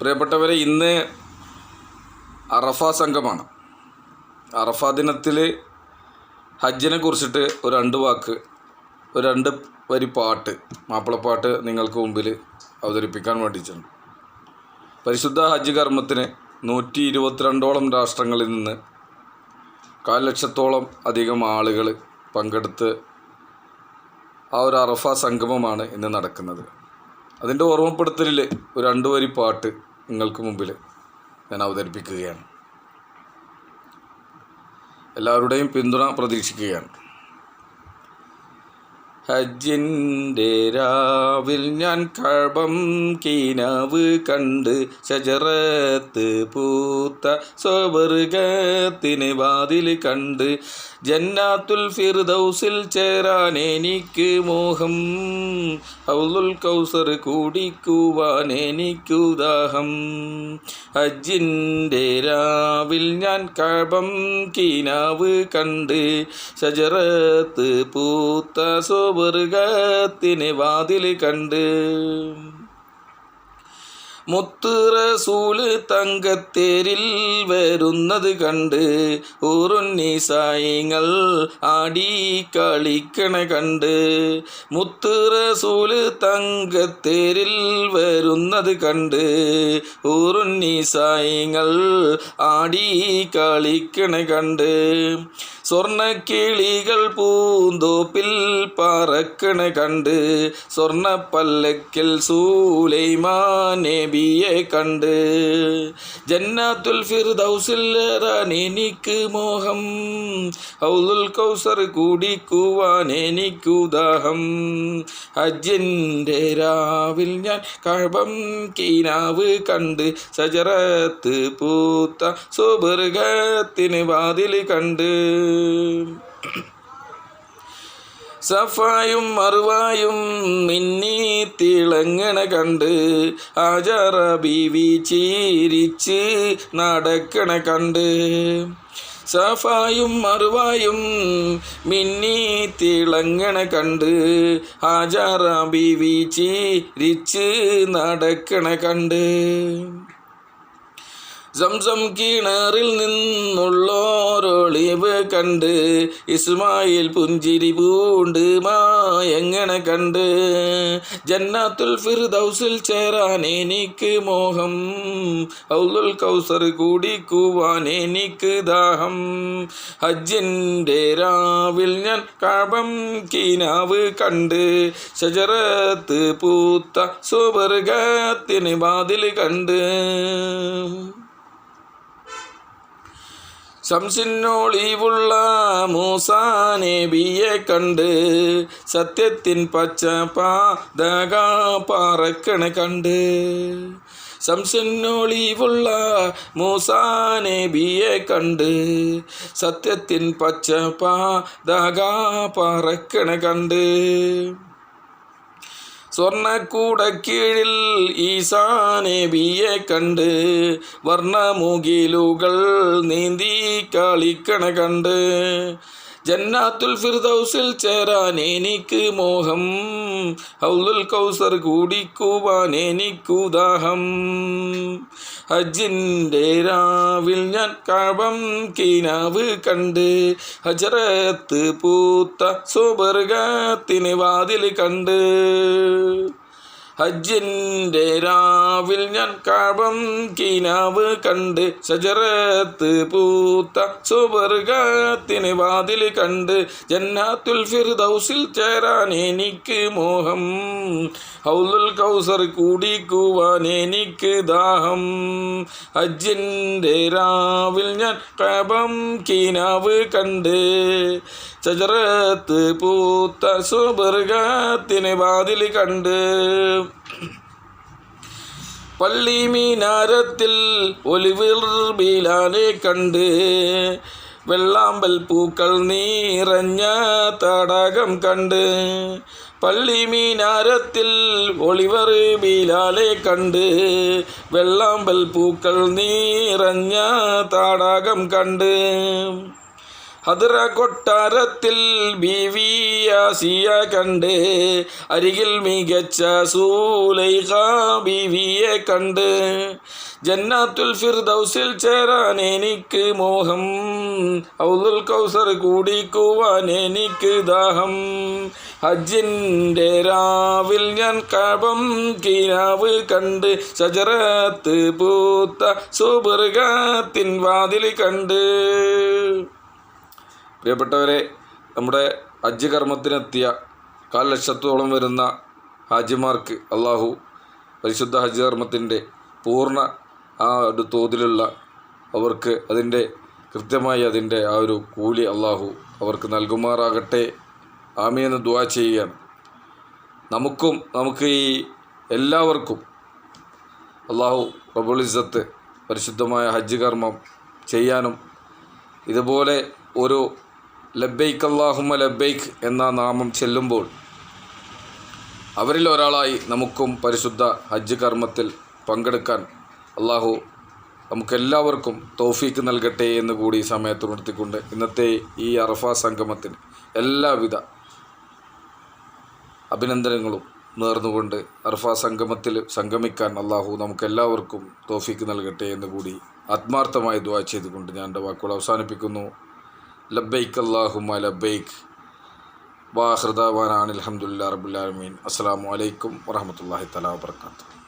പ്രിയപ്പെട്ടവരെ ഇന്ന് അറഫ സംഘമാണ്. അറഫ ദിനത്തിൽ ഹജ്ജിനെ കുറിച്ചിട്ട് ഒരു രണ്ട് വാക്ക് ഒരു രണ്ട് വരി പാട്ട് മാപ്പിളപ്പാട്ട് നിങ്ങൾക്ക് മുമ്പിൽ അവതരിപ്പിക്കാൻ വേണ്ടിയിട്ടുണ്ട് പരിശുദ്ധ ഹജ്ജ് കർമ്മത്തിന് നൂറ്റി ഇരുപത്തിരണ്ടോളം രാഷ്ട്രങ്ങളിൽ നിന്ന് കാൽ ലക്ഷത്തോളം അധികം ആളുകൾ പങ്കെടുത്ത് ആ ഒരു അറഫ സംഗമമാണ് ഇന്ന് നടക്കുന്നത്. അതിന്റെ ഓർമ്മപ്പെടുത്തലിൽ ഒരു രണ്ട് വരി പാട്ട് നിങ്ങൾക്ക് മുമ്പിൽ ഞാൻ അവതരിപ്പിക്കുകയാണ്. എല്ലാവരുടെയും പിന്തുണ പ്രതീക്ഷിക്കുകയാണ്. ഹജ്ജിന്റെ രാവിൽ ഞാൻ കഴപം കീനാവ് കണ്ട് ശജറത്ത് പൂത്ത സ്വവർഗത്തിന് വാതിൽ കണ്ട് ജന്നാത്തുൽ ഫിർദൗസിൽ ചേരാൻ എനിക്ക് മോഹം. ഹൗലുൽ കൗസർ കൂടിക്കുവാൻ എനിക്കു ദാഹം. ഹജ്ജിന്റെ രാവിൽ ഞാൻ കഴപം കീനാവ് കണ്ട് ശജറത്ത് പൂത്ത സ്വവർഗത്തിന് വാതിൽ കണ്ട് മുത്ത് റസൂൽ തങ്കത്തേരിൽ വരുന്നത് കണ്ട് ഊറുന്നീസായിങ്ങൾ ആടി കളിക്കണ കണ്ട്. മുത്ത് റസൂൽ തങ്കത്തേരിൽ വരുന്നത് കണ്ട് ഊറുന്നീസായിങ്ങൾ ആടി കളിക്കണ കണ്ട്. സ്വർണക്കിളികൾ പൂന്തോപ്പിൽ പറക്കണ കണ്ട്. സ്വർണപ്പല്ലക്കിൽ സൂലൈമാൻ നബിയെ കണ്ട് ജന്നാത്തുൽ ഫിർദൗസിൽ ഏറാൻ എനിക്ക് മോഹം ഔദുൽ കൗസർ കൂടിക്കുവാൻ എനിക്കു ദാഹം. ഹജ്ജിന്റെ രാവിൽ ഞാൻ കഴബം കീനാവ് കണ്ട് സജറത്ത് പൂത്ത സുബർഗത്തിന് വാതിൽ കണ്ട്. സഫായും മറുവായും മിന്നി തിളങ്ങണ കണ്ട് ആചാര ബീവി ചീരിച്ച് നടക്കണ കണ്ട്. സഫായും മറുവായും മിന്നി തിളങ്ങണ കണ്ട് ആചാര ബീവി ചീരിച്ച് നടക്കണ കണ്ട്. സംസം കിണറിൽ നിന്നുള്ളോരൊളിവ് കണ്ട് ഇസ്മായിൽ പുഞ്ചിരി പൂണ്ട് മാ എങ്ങനെ കണ്ട്. ജന്നാത്തുൽ ഫിർദൗസിൽ ചേരാൻ എനിക്ക് മോഹം ഔലുൽ കൗസർ കൂടിക്കുവാൻ എനിക്ക് ദാഹം. ഹജ്ജിന്റെ രാവിൽ ഞാൻ കാപം കീനാവ് കണ്ട് ഷജറത്ത് പൂത്ത സുവർഗത്തിന് വാതിൽ കണ്ട്. ശംസിനൊളിവുള്ള മൂസാനബിയെ കണ്ട് സത്യത്തിൻ പച്ച പാതക പറക്കണ കണ്ട്. ശംസിനൊളിവുള്ള മൂസാനബിയെ കണ്ട് സത്യത്തിൻ പച്ച പാതക പറക്കണ കണ്ട്. സ്വർണക്കൂടക്കീഴിൽ ഈസാനബിയെ കണ്ട് വർണമുകിലുകൾ നീന്തി കളിക്കണ കണ്ട് ജന്നാത്തുൽ ഫിർദൗസിൽ ചേരാൻ എനിക്ക് മോഹം. ഹൗലുൽ കൗസർ കൂടിക്കുവാൻ എനിക്കു ദാഹം. ഹജ്ജിന്റെ രാവിൽ ഞാൻ കഴബം കീനാവ് കണ്ട്. ഹജറത്ത് പൂത്ത സുബർഗത്തിന് വാതിൽ കണ്ട്. ഹജ്ജിന്റെ രാവിൽ ഞാൻ കാപം കീനാവ് കണ്ട് സജറത്ത് പൂത്ത സുവർഗത്തിന് വാതിൽ കണ്ട് ജന്നാത്തുൽ ഫിർദൗസിൽ ചേരാൻ എനിക്ക് മോഹം. ഹൗലുൽ കൗസർ കൂടിക്കുവാൻ എനിക്ക് ദാഹം. ഹജ്ജിന്റെ രാവിൽ ഞാൻ കാപം കീനാവ് കണ്ട് സജറത്ത് പൂത്ത സുബർഗത്തിന് വാതിൽ കണ്ട് പള്ളി മീനാരത്തിൽ ഒലിവിർ ബീലാനെ കണ്ട് വെള്ളാമ്പൽ പൂക്കൾ നീറഞ്ഞ തടാകം കണ്ട് പള്ളി മീനാരത്തിൽ ഒളിവർ ബീലാലെ കണ്ട് വെള്ളാമ്പൽ പൂക്കൾ നീറഞ്ഞ തടാകം കണ്ട് ഹദ്ര കൊട്ടാരത്തിൽ ബിവിയാസിയ കണ്ട് അരികിൽ മികച്ച സൂലൈഖ ബിവിയെ കണ്ട്. ജന്നാത്തുൽ ഫിർദൗസിൽ ചേരാൻ എനിക്ക് മോഹം ഔദുൽ കൗസർ കൂടിക്കുവാൻ എനിക്ക് ദാഹം. ഹജ്ജിന്റെ രാവിൽ ഞാൻ കാപം കിനാവ് കണ്ട് ശജറത്ത് പൂത്ത സുബർഗത്തിൻ വാതിൽ കണ്ട്. പ്രിയപ്പെട്ടവരെ നമ്മുടെ ഹജ്ജ് കർമ്മത്തിനെത്തിയ കാൽ ലക്ഷത്തോളം വരുന്ന ഹാജിമാർക്ക് അള്ളാഹു പരിശുദ്ധ ഹജ്ജ് കർമ്മത്തിന്റെ പൂർണ ആ ഒരു തോതിലുള്ള അവർക്ക് അതിന്റെ കൃത്യമായി അതിന്റെ ആ ഒരു കൂലി അള്ളാഹു അവർക്ക് നൽകുമാറാകട്ടെ. ആമിയെന്ന് ദുവാ ചെയ്യുകയാണ്. നമുക്കും നമുക്ക് ഈ എല്ലാവർക്കും അള്ളാഹു പ്രബുളിസത്ത് പരിശുദ്ധമായ ഹജ്ജ് കർമ്മം ചെയ്യാനും ഇതുപോലെ ഒരു ലബൈക്ക് അള്ളാഹുമ ലബ്ബൈക്ക് എന്ന നാമം ചെല്ലുമ്പോൾ അവരിൽ ഒരാളായി നമുക്കും പരിശുദ്ധ ഹജ്ജ് കർമ്മത്തിൽ പങ്കെടുക്കാൻ അള്ളാഹു നമുക്കെല്ലാവർക്കും തോഫീക്ക് നൽകട്ടെ എന്ന് കൂടി ഈ സമയത്ത് ഉണർത്തിക്കൊണ്ട് ഇന്നത്തെ ഈ അറഫ സംഗമത്തിന് എല്ലാവിധ അഭിനന്ദനങ്ങളും നേർന്നുകൊണ്ട് അർഫ സംഗമത്തിൽ സംഗമിക്കാൻ അള്ളാഹു നമുക്കെല്ലാവർക്കും തോഫിക്ക് നൽകട്ടെ എന്ന് കൂടി ആത്മാർത്ഥമായി ദുവാ ചെയ്തുകൊണ്ട് ഞാൻ എന്റെ വാക്കുകൾ അവസാനിപ്പിക്കുന്നു. ലബൈക്ക് അള്ളാഹുമ ലബൈക്ക് വാഹൃദാവാനാണ് അലഹമുല്ലാ റബുല്ലാമീൻ അസ്സാം വലൈക്കും വറഹമത്തല്ലാഹി തല വാബർക്കാത്തു